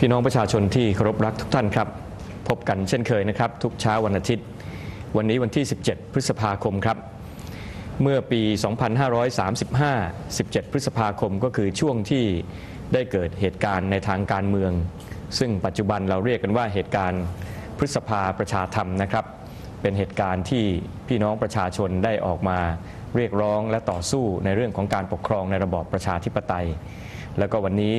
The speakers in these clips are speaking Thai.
พี่น้องประชาชนที่เคารพรักทุกท่านครับ พบกันเช่นเคยนะครับ ทุกเช้าวันอาทิตย์ วันนี้วันที่ 17 พฤษภาคมครับ เมื่อปี 2535 17 พฤษภาคมก็คือช่วงที่ได้เกิดเหตุการณ์ในทางการเมือง ซึ่งปัจจุบันเราเรียกกันว่าเหตุการณ์พฤษภาประชาธรรมนะครับ เป็นเหตุการณ์ที่พี่น้องประชาชนได้ออกมาเรียกร้องและต่อสู้ในเรื่องของการปกครองในระบอบประชาธิปไตย แล้วก็วันนี้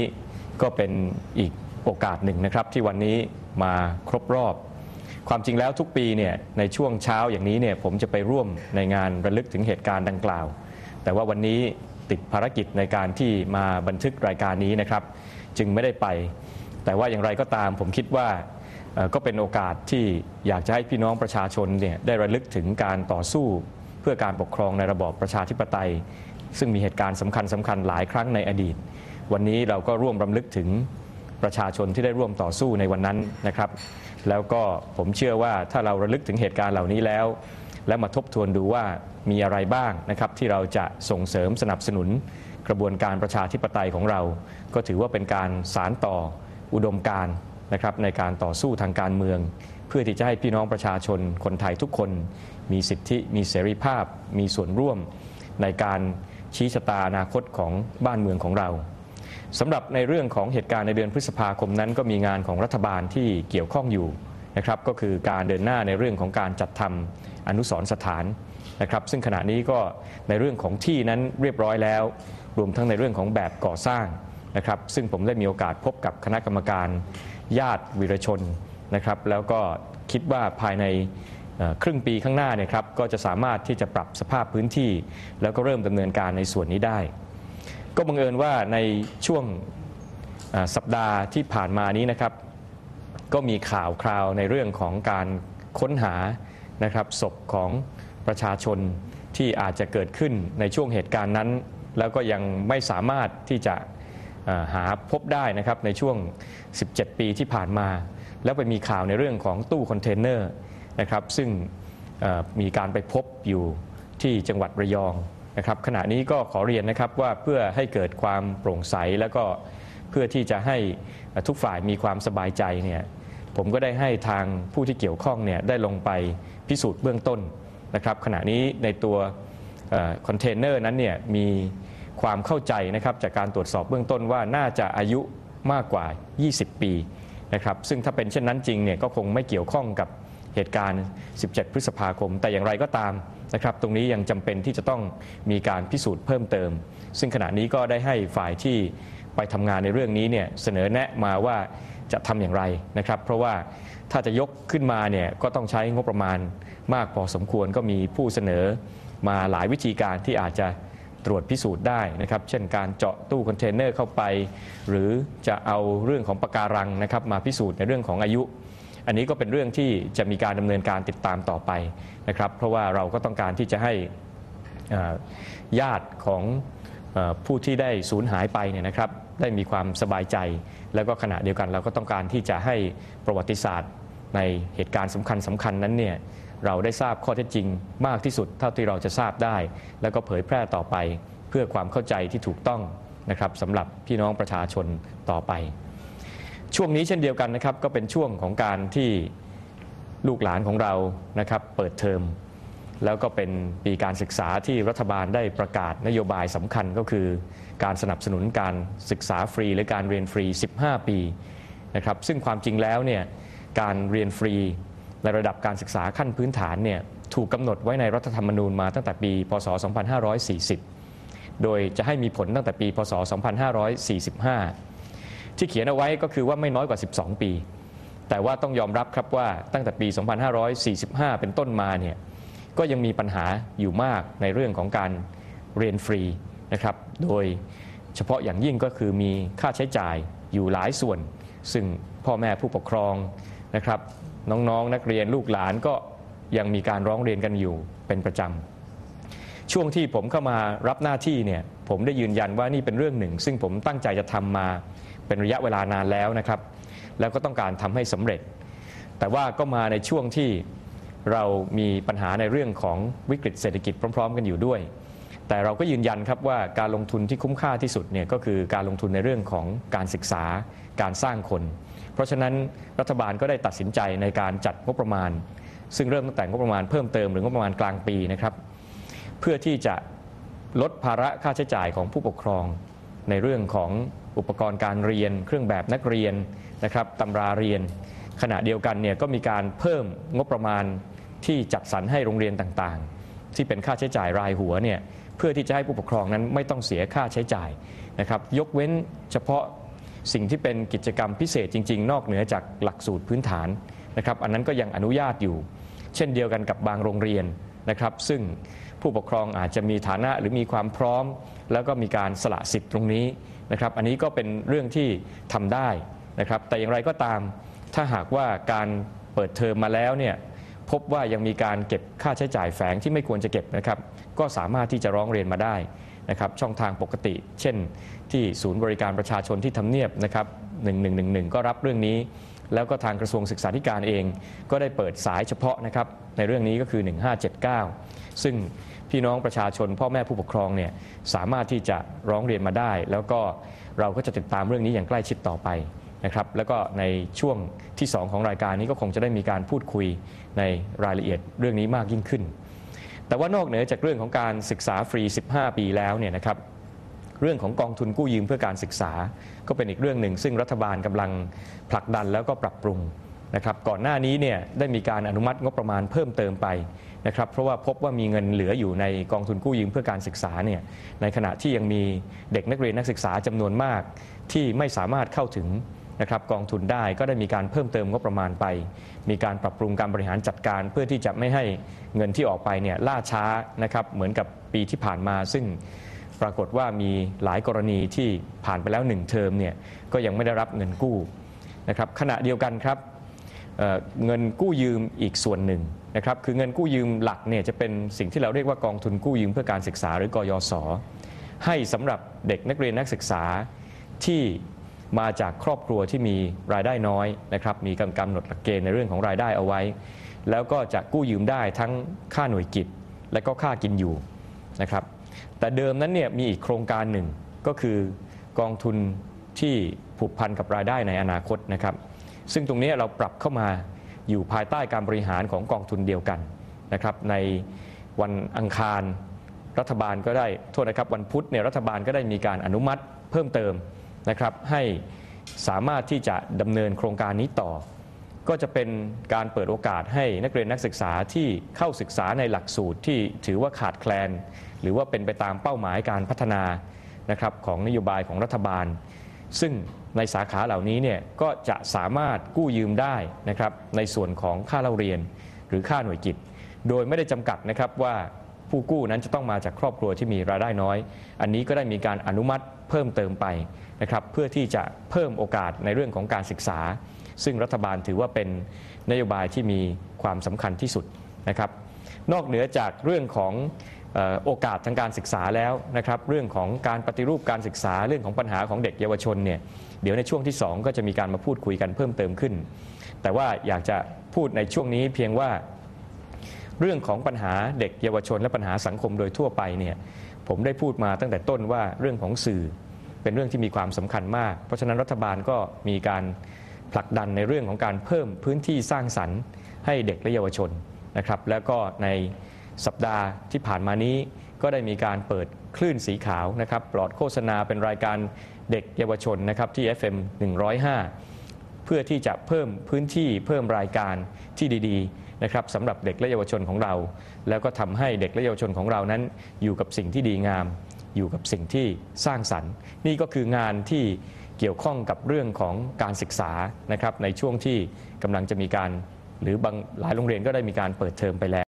ก็เป็นอีก โอกาสหนึ่งนะครับที่วันนี้มาครบรอบ ความจริงแล้วทุกปีเนี่ยในช่วงเช้าอย่างนี้เนี่ยผมจะไปร่วมในงานระลึกถึงเหตุการณ์ดังกล่าว แต่ว่าวันนี้ติดภารกิจในการที่มาบันทึกรายการนี้นะครับ จึงไม่ได้ไป แต่ว่าอย่างไรก็ตามผมคิดว่าก็เป็นโอกาสที่อยากจะให้พี่น้องประชาชนเนี่ยได้ระลึกถึงการต่อสู้เพื่อการปกครองในระบอบประชาธิปไตย ซึ่งมีเหตุการณ์สำคัญสำคัญหลายครั้งในอดีต วันนี้เราก็ร่วมรำลึกถึง ประชาชนที่ได้ร่วมต่อสู้ในวันนั้นนะครับ แล้วก็ผมเชื่อว่าถ้าเราระลึกถึงเหตุการณ์เหล่านี้แล้ว และมาทบทวนดูว่ามีอะไรบ้างนะครับ ที่เราจะส่งเสริมสนับสนุน กระบวนการประชาธิปไตยของเรา ก็ถือว่าเป็นการสารต่ออุดมการนะครับในการต่อสู้ทางการเมือง เพื่อที่จะให้พี่น้องประชาชนคนไทยทุกคน มีสิทธิ มีเสรีภาพ มีส่วนร่วมในการชี้ชะตาอนาคตของบ้านเมืองของเรา สำหรับในเรื่องของเหตุการณ์ในเดือนพฤษภาคมนั้น ก็มีงานของรัฐบาลที่เกี่ยวข้องอยู่นะครับก็คือการเดินหน้าในเรื่องของการจัดทำอนุสรณ์สถานนะครับ ซึ่งขณะนี้ก็ในเรื่องของที่นั้นเรียบร้อยแล้ว รวมทั้งในเรื่องของแบบก่อสร้างนะครับ ซึ่งผมได้มีโอกาสพบกับคณะกรรมการญาติวีรชนนะครับ แล้วก็คิดว่าภายในครึ่งปีข้างหน้าเนี่ยครับก็จะสามารถที่จะปรับสภาพพื้นที่ แล้วก็เริ่มดำเนินการในส่วนนี้ได้ ก็บังเอิญว่าในช่วงสัปดาห์ที่ผ่านมานี้นะครับ ก็มีข่าวคราวในเรื่องของการค้นหานะครับศพของประชาชนที่อาจจะเกิดขึ้นในช่วงเหตุการณ์นั้น แล้วก็ยังไม่สามารถที่จะหาพบได้นะครับในช่วง 17 ปีที่ผ่านมา แล้วไปมีข่าวในเรื่องของตู้คอนเทนเนอร์นะครับซึ่งมีการไปพบอยู่ที่จังหวัดระยอง นะครับขณะนี้ก็ขอเรียนนะครับว่าเพื่อให้เกิดความโปร่งใสแล้วก็เพื่อที่จะให้ทุกฝ่ายมีความสบายใจเนี่ยผมก็ได้ให้ทางผู้ที่เกี่ยวข้องเนี่ยได้ลงไปพิสูจน์เบื้องต้นนะครับ ขณะนี้ในตัวคอนเทนเนอร์นั้นเนี่ยมีความเข้าใจนะครับจากการตรวจสอบเบื้องต้นว่าน่าจะอายุมากกว่า 20 ปีนะครับซึ่งถ้าเป็นเช่นนั้นจริงเนี่ยก็คงไม่เกี่ยวข้องกับ เหตุการณ์ 17 พฤษภาคม แต่อย่างไรก็ตามนะครับ ตรงนี้ยังจำเป็นที่จะต้องมีการพิสูจน์เพิ่มเติม ซึ่งขณะนี้ก็ได้ให้ฝ่ายที่ไปทำงานในเรื่องนี้เนี่ยเสนอแนะมาว่าจะทำอย่างไรนะครับ เพราะว่าถ้าจะยกขึ้นมาเนี่ยก็ต้องใช้งบประมาณมากพอสมควรก็มีผู้เสนอมาหลายวิธีการที่อาจจะตรวจพิสูจน์ได้นะครับ เช่นการเจาะตู้คอนเทนเนอร์เข้าไป หรือจะเอาเรื่องของปะการังนะครับมาพิสูจน์ในเรื่องของอายุ อันนี้ก็เป็นเรื่องที่จะมีการดำเนินการติดตามต่อไปนะครับ เพราะว่าเราก็ต้องการที่จะให้ญาติของอผู้ที่ได้สูญหายไปเนี่ยนะครับได้มีความสบายใจ แล้วก็ขณะเดียวกันเราก็ต้องการที่จะให้ประวัติศาสตร์ในเหตุการณ์สำคัญสำคัญนั้นเนี่ยเราได้ทราบข้อเท็จจริงมากที่สุดเท่าที่เราจะทราบได้ แล้วก็เผยแพร่ต่อไป เพื่อความเข้าใจที่ถูกต้องนะครับสำหรับพี่น้องประชาชนต่อไป ช่วงนี้เช่นเดียวกันนะครับก็เป็นช่วงของการที่ลูกหลานของเรานะครับเปิดเทอม แล้วก็เป็นปีการศึกษาที่รัฐบาลได้ประกาศนโยบายสำคัญก็คือ การสนับสนุนการศึกษาฟรี หรือการเรียนฟรี 15 ปีนะครับซึ่งความจริงแล้วเนี่ยการเรียนฟรีในระดับการศึกษาขั้นพื้นฐานเนี่ยถูกกำหนดไว้ในรัฐธรรมนูญมาตั้งแต่ปี พศ 2540 โดยจะให้มีผลตั้งแต่ปี พศ 2545 ที่เขียนเอาไว้ก็คือว่าไม่น้อยกว่า 12 ปี แต่ว่าต้องยอมรับครับว่าตั้งแต่ปี 2545 เป็นต้นมาเนี่ยก็ยังมีปัญหาอยู่มากในเรื่องของการเรียนฟรีนะครับ โดยเฉพาะอย่างยิ่งก็คือมีค่าใช้จ่ายอยู่หลายส่วน ซึ่งพ่อแม่ผู้ปกครองนะครับ น้องๆนนักเรียนลูกหลานก็ยังมีการร้องเรียนกันอยู่เป็นประจำ ช่วงที่ผมเข้ามารับหน้าที่เนี่ยผมได้ยืนยันว่านี่เป็นเรื่องหนึ่ง ซึ่งผมตั้งใจจะทำมา เป็นระยะเวลานานแล้วนะครับ แล้วก็ต้องการทำให้สำเร็จ แต่ว่าก็มาในช่วงที่เรามีปัญหาในเรื่องของวิกฤตเศรษฐกิจพร้อม ๆ กันอยู่ด้วย แต่เราก็ยืนยันครับว่าการลงทุนที่คุ้มค่าที่สุดเนี่ยก็คือการลงทุนในเรื่องของการศึกษาการสร้างคน เพราะฉะนั้นรัฐบาลก็ได้ตัดสินใจในการจัดงบประมาณ ซึ่งเริ่มตั้งแต่งบประมาณเพิ่มเติมหรืองบประมาณกลางปีนะครับ เพื่อที่จะลดภาระค่าใช้จ่ายของผู้ปกครองในเรื่องของ อุปกรณ์การเรียน เครื่องแบบนักเรียนนะครับตำราเรียน ขณะเดียวกันเนี่ยก็มีการเพิ่มงบประมาณที่จัดสรรให้โรงเรียนต่างๆ ที่เป็นค่าใช้จ่ายรายหัวเนี่ยเพื่อที่จะให้ผู้ปกครองนั้นไม่ต้องเสียค่าใช้จ่ายนะครับ ยกเว้นเฉพาะสิ่งที่เป็นกิจกรรมพิเศษจริง ๆ นอกเหนือจากหลักสูตรพื้นฐานนะครับอันนั้นก็ยังอนุญาตอยู่ เช่นเดียวกันกับบางโรงเรียนนะครับ ซึ่งผู้ปกครองอาจจะมีฐานะหรือมีความพร้อม แล้วก็มีการสละสิทธิ์ตรงนี้ นะครับ อันนี้ก็เป็นเรื่องที่ทำได้นะครับ แต่อย่างไรก็ตาม ถ้าหากว่าการเปิดเทอมมาแล้วเนี่ยพบว่ายังมีการเก็บค่าใช้จ่ายแฝงที่ไม่ควรจะเก็บนะครับ ก็สามารถที่จะร้องเรียนมาได้นะครับ ช่องทางปกติ เช่น ที่ศูนย์บริการประชาชนที่ทำเนียบนะครับ1111 ก็รับเรื่องนี้ แล้วก็ทางกระทรวงศึกษาธิการเอง ก็ได้เปิดสายเฉพาะนะครับ ในเรื่องนี้ก็คือ 1579 ซึ่ง พี่น้องประชาชน พ่อแม่ผู้ปกครองเนี่ยสามารถที่จะร้องเรียนมาได้ แล้วก็เราก็จะติดตามเรื่องนี้อย่างใกล้ชิดต่อไปนะครับแล้วก็ในช่วงที่ 2 ของรายการนี้ก็คงจะได้มีการพูดคุยในรายละเอียดเรื่องนี้มากยิ่งขึ้น แต่ว่านอกเหนือจากเรื่องของการศึกษาฟรี 15 ปีแล้วเนี่ยนะครับเรื่องของกองทุนกู้ยืมเพื่อการศึกษา ก็เป็นอีกเรื่องหนึ่ง ซึ่งรัฐบาลกำลังผลักดันแล้วก็ปรับปรุง นะครับก่อนหน้านี้เนี่ยได้มีการอนุมัติงบประมาณเพิ่มเติมไปนะครับเพราะว่าพบว่ามีเงินเหลืออยู่ในกองทุนกู้ยืมเพื่อการศึกษาเนี่ยในขณะที่ยังมีเด็กนักเรียนนักศึกษาจำนวนมาก ที่ไม่สามารถเข้าถึงนะครับกองทุนได้ก็ได้มีการเพิ่มเติมงบประมาณไป มีการปรับปรุงการบริหารจัดการ เพื่อที่จะไม่ให้เงินที่ออกไปเนี่ยล่าช้านะครับเหมือนกับปีที่ผ่านมา ซึ่งปรากฏว่ามีหลายกรณีที่ผ่านไปแล้วหนึ่งเทอมเนี่ยก็ยังไม่ได้รับเงินกู้นะครับขณะเดียวกันครับ เงินกู้ยืมอีกส่วนหนึ่งนะครับคือเงินกู้ยืมหลักเนี่ยจะเป็นสิ่งที่เราเรียกว่ากองทุนกู้ยืมเพื่อการศึกษาหรือกยศให้สำหรับเด็กนักเรียนนักศึกษาที่มาจากครอบครัวที่มีรายได้น้อยนะครับมีกำกำหนดหลักเกณฑ์ในเรื่องของรายได้เอาไว้ แล้วก็จะกู้ยืมได้ทั้งค่าหน่วยกิจ และก็ค่ากินอยู่นะครับแต่เดิมนั้นเนี่ยมีอีกโครงการหนึ่งก็คือกองทุนที่ผูกพันกับรายได้ในอนาคตนะครับ ซึ่งตรงนี้เราปรับเข้ามาอยู่ภายใต้การบริหารของกองทุนเดียวกันนะครับในวันอังคารรัฐบาลก็ได้โทษนะครับวันพุธเนี่ยรัฐบาลก็ได้มีการอนุมัติเพิ่มเติมนะครับให้สามารถที่จะดำเนินโครงการนี้ต่อ ก็จะเป็นการเปิดโอกาสให้นักเรียนนักศึกษาที่เข้าศึกษาในหลักสูตรที่ถือว่าขาดแคลน หรือว่าเป็นไปตามเป้าหมายการพัฒนานะครับของนโยบายของรัฐบาล ซึ่ง ในสาขาเหล่านี้เนี่ยก็จะสามารถกู้ยืมได้นะครับในส่วนของค่าเล่าเรียนหรือค่าหน่วยกิจ โดยไม่ได้จำกัดนะครับว่าผู้กู้นั้นจะต้องมาจากครอบครัวที่มีรายได้น้อย อันนี้ก็ได้มีการอนุมัติเพิ่มเติมไปนะครับเพื่อที่จะเพิ่มโอกาสในเรื่องของการศึกษา ซึ่งรัฐบาลถือว่าเป็นนโยบายที่มีความสำคัญที่สุดนะครับนอกเหนือจากเรื่องของ โอกาสทางการศึกษาแล้วนะครับเรื่องของการปฏิรูปการศึกษาเรื่องของปัญหาของเด็กเยาวชนเนี่ยเดี๋ยวในช่วงที่ 2 ก็จะมีการมาพูดคุยกันเพิ่มเติมขึ้น แต่ว่าอยากจะพูดในช่วงนี้เพียงว่าเรื่องของปัญหาเด็กเยาวชน และปัญหาสังคมโดยทั่วไปเนี่ยผมได้พูดมาตั้งแต่ต้นว่าเรื่องของสื่อเป็นเรื่องที่มีความสำคัญมาก เพราะฉะนั้นรัฐบาลก็มีการผลักดันในเรื่องของการเพิ่มพื้นที่สร้างสรรค์ ให้เด็กและเยาวชนนะครับ แล้วก็ใน สัปดาห์ที่ผ่านมานี้ก็ได้มีการเปิดคลื่นสีขาวนะครับปลอดโฆษณาเป็นรายการเด็กเยาวชนนะครับที่ FM 105 เพื่อที่จะเพิ่มพื้นที่เพิ่มรายการที่ดีๆนะครับสำหรับเด็กและเยาวชนของเรา แล้วก็ทำให้เด็กและเยาวชนของเรานั้น อยู่กับสิ่งที่ดีงาม อยู่กับสิ่งที่สร้างสรรค์ นี่ก็คืองานที่เกี่ยวข้องกับเรื่องของการศึกษานะครับในช่วงที่กำลังจะมีการ หรือบางหลายโรงเรียนก็ได้มีการเปิดเทอมไปแล้ว